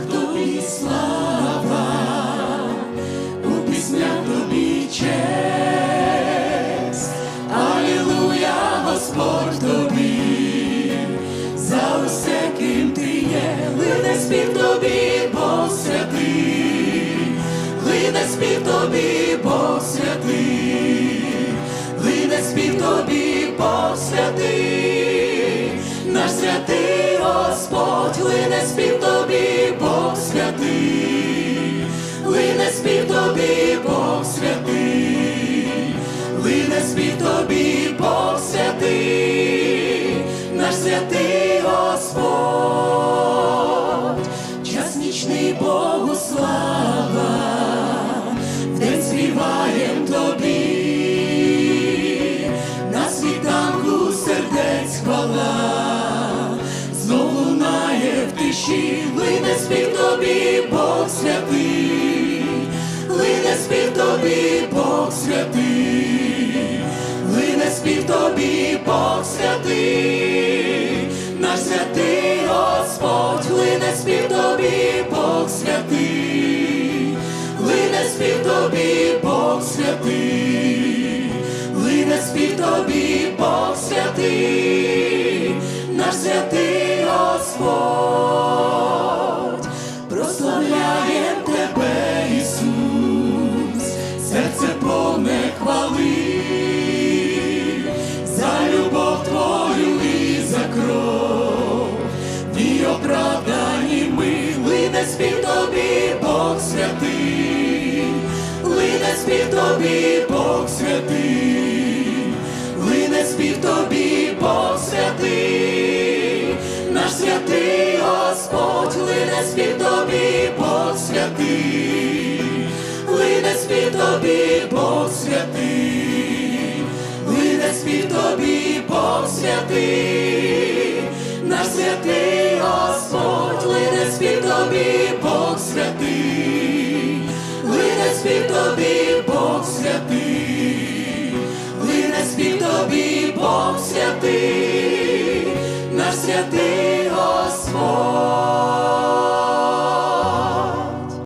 тобі слава, у піснях тобі честь, Господь тобі, за усе, ким ти є, лине спів тобі, Бог святий, лине спів тобі, Бог святий, лине спів тобі, Бог святий, наш святий Господь, лине спів. В лине спів тобі, Бог святий, лине спів тобі, Бог святий, лине спів тобі, Бог святий, наш святий Господь, лине спів тобі, Бог святий, лине спів тобі, Бог святий, лине спів тобі, Бог святий, наш святий Господь, лине спів тобі, Бог святий, лине спів тобі, Бог святий, лине спів тобі, Бог святий, наш святий Господь, лине спів тобі, Бог святий, лине спів тобі, Бог святий, лине спів тобі, Бог святий, наш святий Господь, тобі, Бог святий, лине спів тобі, Бог святий, лине спів тобі, Бог святий,